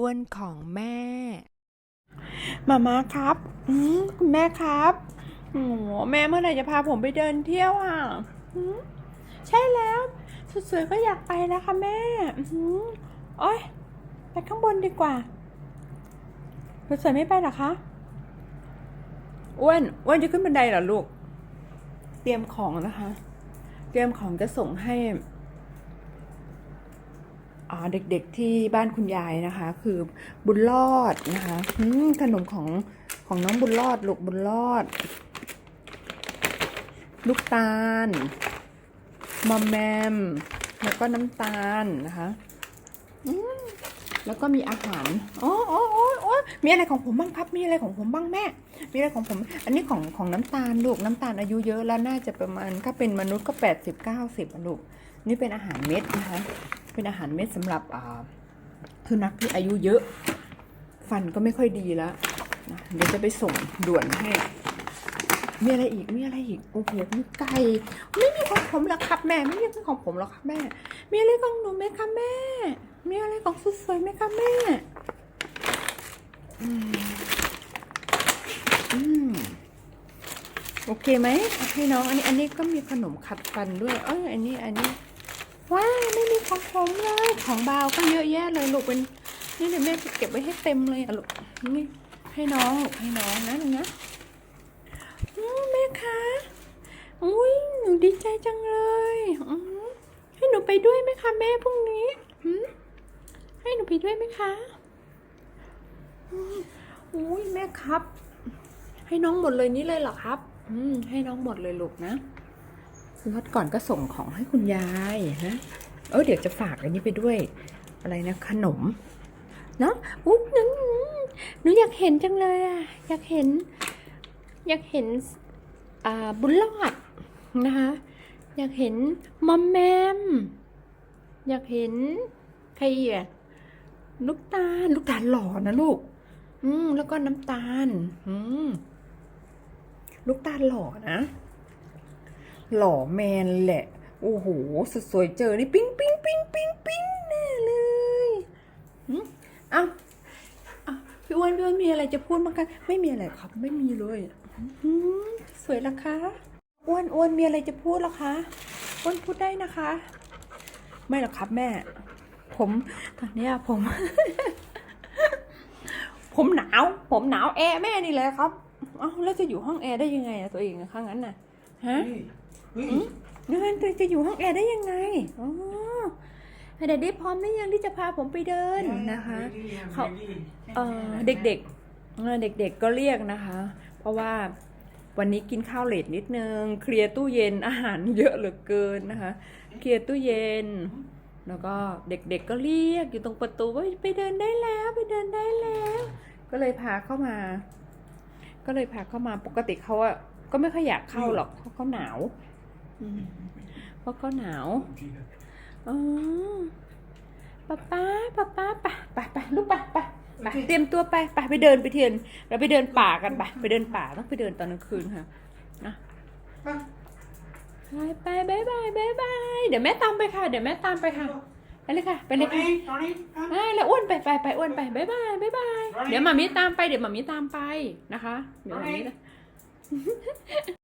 อ้วนของแม่ มามาครับอืมคุณแม่ครับโอ้แม่เมื่อไหร่จะพาผมไปเดินเที่ยวอะอืมใช่แล้วสุดสวยก็อยากไปแล้วค่ะแม่อืมโอ้ยไปข้างบนดีกว่าสุดสวยไม่ไปเหรอคะอ้วนอ้วนจะขึ้นบันไดเหรอลูก เตรียมของนะคะ เตรียมของจะส่งให้อ่า เด็กๆที่บ้านคุณยายนะคะ คือบุญรอดนะคะขนมของของน้องบุญรอดลูกบุญรอด ลูกตาลมอมแมม แล้วก็น้ำตาลนะคะแล้วก็มีอาหารโอ้โอ้โอ้โอ้มีอะไรของผมบ้างครับ มีอะไรของผมบ้างแม่ มีอะไรของผม อันนี้ของของน้ำตาลลูกน้ำตาลอายุเยอะแล้วน่าจะประมาณถ้าเป็นมนุษย์ก็แปดสิบเก้าสิบลูก นี่เป็นอาหารเม็ดนะคะเป็นอาหารเม็ดสำหรับอ่าสุนัขที่อายุเยอะ ฟันก็ไม่ค่อยดีแล้วนะเดี๋ยวจะไปส่งด่วนให้ มีอะไรอีก มีอะไรอีก โอ้โหมีไก่ ไม่มีของผมหรอกครับแม่ ไม่มีของผมหรอกครับแม่ มีอะไรของหนูไหมคะแม่ มีอะไรของสุดสวยไหมคะแม่ อืมอืมโอเคไหมเอาให้น้อง อันนี้ อันนี้ก็มีขนมขัดฟันด้วย เอ้ย อันนี้ อันนี้ ว้าวไม่มีของผมเลยของเบาก็เยอะแยะเลยลูกเป็นนี่เดี๋ยวแม่เก็บไว้ให้เต็มเลยอะลูกนี่ให้น้องลูกให้น้องนะหนูนะอืมแม่คะอุ้ยหนูดีใจจังเลยอืมให้หนูไปด้วยไหมคะแม่พรุ่งนี้อืมให้หนูไปด้วยไหมคะอุ้ยแม่ครับ ให้น้องหมดเลยนี่เลยเหรอครับ อืมให้น้องหมดเลยลูกนะ รถก่อนก็ส่งของให้คุณยายนะเออเดี๋ยวจะฝากอันนี้ไปด้วย อะไรนะ ขนม เนาะอุ๊ยหนูหนูอยากเห็นจังเลยอะอยากเห็น อยากเห็นอ่าบุญรอดนะคะ อยากเห็นมอมแมม อยากเห็นใครอีกอะลูกตาลลูกตาลหล่อนะลูก อืมแล้วก็น้ำตาล อืมลูกตาลหล่อนะ หล่อแมนแหละ โอ้โห สุดสวยเจอนี่ปิ๊งปิ๊งปิ๊งปิ๊งปิ๊งแน่เลยอืมเอ้าเอ้าพี่อ้วนพี่อ้วนมีอะไรจะพูดบ้างคะไม่มีอะไรครับ ไม่มีเลยอืมสวยละคะอ้วนอ้วนมีอะไรจะพูดละคะอ้วนพูดได้นะคะ ไม่หรอกครับแม่ ผมตอนนี้ผม ผมหนาว ผมหนาวแอร์แม่นี่แหละครับเอ้าแล้วจะอยู่ห้องแอร์ได้ยังไงอะตัวเองอะข้างนั้นน่ะฮะ เฮ้ยนั่นตัวจะอยู่ห้องแอร์ได้ยังไงอ๋อเด็กได้พร้อมหรือยังที่จะพาผมไปเดินนะคะเขาเอ่อเด็กๆเอ่อเด็กๆก็เรียกนะคะ เพราะว่าวันนี้กินข้าวเลทนิดนึง เคลียร์ตู้เย็นอาหารเยอะเหลือเกินนะคะ เคลียร์ตู้เย็น แล้วก็เด็กๆก็เรียกอยู่ตรงประตูว่าไปเดินได้แล้วไปเดินได้แล้ว ก็เลยพาเข้ามา ก็เลยพาเข้ามาปกติเขาอะก็ไม่ค่อยอยากเข้าหรอกเพราะเขาหนาวอืม เพราะเขาหนาวอ๋อป๊าป๊าป๊าป๊าไปไปไปลูกไปไปไปเตรียมตัวไปไปไปเดินไปเทียนเราไปเดินป่ากันไปไปเดินป่าต้องไปเดินตอนกลางคืนค่ะนะไปไปบายบายบายบายเดี๋ยวแม่ตามไปค่ะ เดี๋ยวแม่ตามไปค่ะไปเลยค่ะไปเลยค่ะไปแล้วอ้วนไปไปไปอ้วนไปบายบายบายบายเดี๋ยวหมามิตามไปเดี๋ยวหมามิตามไปนะคะ เดี๋ยวหมามิ